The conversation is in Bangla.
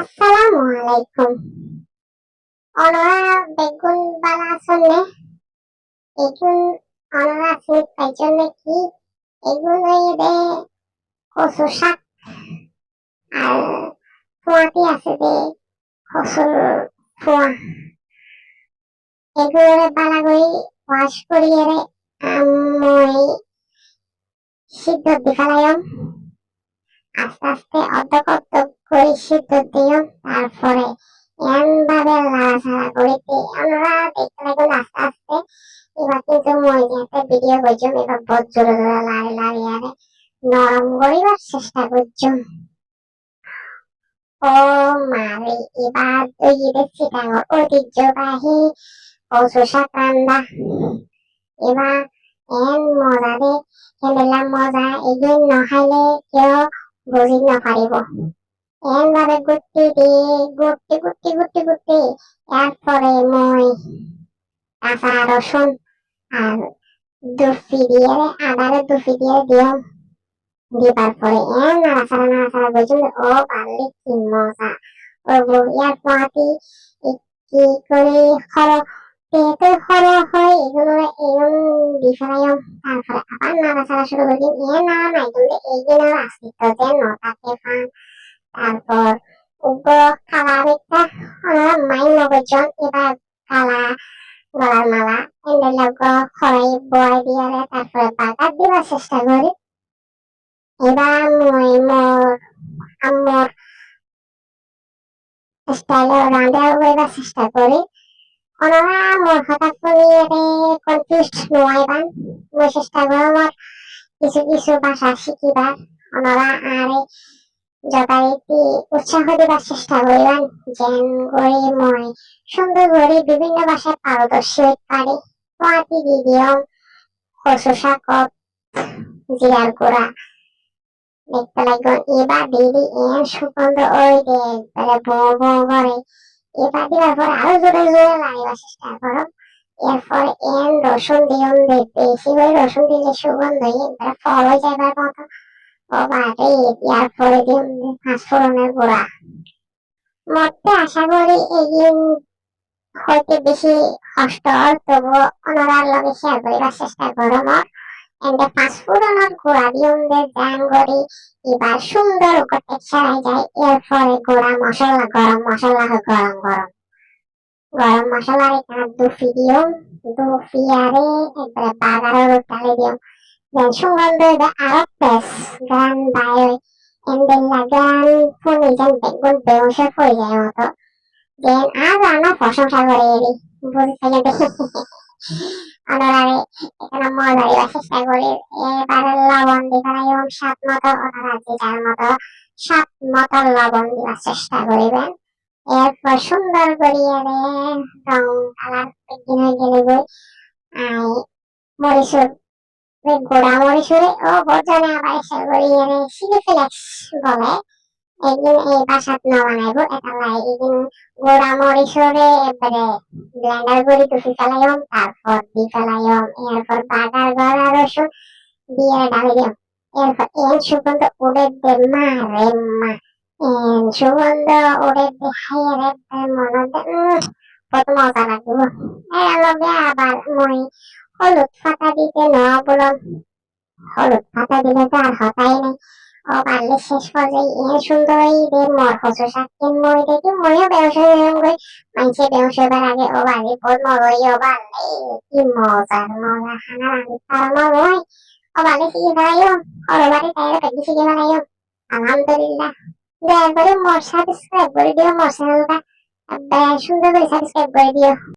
আসসালামু আলাইকুম অনরা বেগুন বালা সন্নে এগুন অনরা সিট পাইজনে কি এগুন দে কচু শাক আর ফুয়াতি আছে দে কচুর ফুয়া এগুলোরে বালা করে ওয়াশ করিয়ে রে মই সিদ্ধ দি আস্তে আস্তে অর্ধেক অর্ধেক সিদ্ধ দিও, তারপরে এমনভাবে লাড়াচাড়া করিতে আমরা দেখতে আস্তে আস্তে এবার কিন্তু ভিডিও করছুম এবার লাড়ি নরম করিবার চেষ্টা করছুম ও মারে এবার ঐতিহ্যবাহী রান্দা এবার এন মজা দে মজা এদিন নখাইলে কেউ বুঝি নপারিব এনভাবে গুটি দি, গুটি গুটি গুটি গুটি। এরপরে মই কাঁচা রসুন আর দুফি দিয়ে আদারে দুফি দিয়ে দিও। দিবার পরে এন নাড়াচাড়া নাড়াচাড়া বুঝুন ও পারলি কি মজা। ও ইয়ার পাতি কি করে খর পেতে খর হয়, এগুলো এরম ফেলাইম তারপরে আবার নাড়াচাড়া শুরু করে দিন এ নাড়া নাই, কিন্তু এইগুলোর আসিত যে নটাকে ফান তারপর উপর কালার একটা ওনারা মাইন নবজন এবার কালা গলার মালা এন্ডের লগ খড়াই বয় দিয়ারে তারপরে বাগার দিবার চেষ্টা করি এবার মই মোর আম্মর স্টাইলে রাঁধা করিবার চেষ্টা করি ওনারা মোর হঠাৎ করে কনফিউজড নোয়াইবান মই চেষ্টা করি মোর কিছু কিছু ভাষা শিখিবার ওনারা আরে যথারীতি উৎসাহ দিবার চেষ্টা সুন্দর বিভিন্ন ভাষায় পারদর্শী হইতে পারি। পোয়াতি দি দিও কচু শাকত জিরার গুঁড়া। দেখতে লাগবে এবার দিদি এর সুগন্ধ ওই দে একবারে বো বো করে। এবার দিবার পরে আরও জোরে জোরে লাগাবার চেষ্টা করো। এন রসুন দিও বেশি করে রসুন দিলে সুগন্ধ ফল হয়ে যাবার দিন পাঁচফোড়নের গুঁড়া মরতে আশা করি এগিয়ে হইতে বেশি কষ্ট তবুও অনরার লগে শেয়ার করিবার চেষ্টা করো মর এন্ডে পাঁচফোড়নের গুঁড়া দিউন দে জান করি এবার সুন্দর করতে ছেড়াই যায় এরপরে গুঁড়া মশলা গরম দিও। দেন সুগন্ধ হইবে আরও বেশ গান বায়ো এন্ডেল লাগান ফোনে যেন বেগুন বেউসে হয়ে যায় মতো দেন আজ আমরা প্রশংসা করে এলি বুঝতে গেলে অনারারে এখানে মজা দিবার চেষ্টা করি এবারে লবণ দিবার এবং স্বাদ মতো ওনারা যে যার মতো স্বাদ মতো লবণ দিবার চেষ্টা করিবেন। এরপর সুন্দর করিয়ে রং, কালার দিন গেলে বই। আই, মরিচুর গোড়া মরিচুরে ও বর্জনে আবার এসে করিয়ে রে সিলিফিলেক্স বলে একদিন এই বাসাত না বানাইব এটা লাই একদিন গোড়া মরিচুরে এবারে ব্লেন্ডার করে টুফি ফেলাইম তারপর দি ফেলাইম এরপর বাগার গড়া রসুন দিয়ে ডালে দিম। এরপর এন সুগন্ধ উড়ে দে মা রে মা। এন সুগন্ধ উড়ে দে হাই রে মনে দে কত মজা লাগবে। এর লগে আবার মই হলুদ পাতা দিতে ন বললাম হলুদ পাতা দিলে তো আর হতাই নাই। ও পারলে শেষ পর্যায়ে এর সুন্দরই দে মর শাক কিন মই দেখি মইও ব্যবসা এরকম করে মানছে ব্যবসা হবার আগে ও বাড়ি বহুত মজই ও বাড়লে কি মজার মজা। খানা রাঁধি পারো মই ও বাড়ি শিখে ফেলাইও ওর বাড়ি তাই পেটি শিখে ফেলাইও আলহামদুলিল্লাহ। দয়া করে মোর সাবস্ক্রাইব করে দিও মোর চ্যানেলটা সুন্দর করে সাবস্ক্রাইব করে দিও।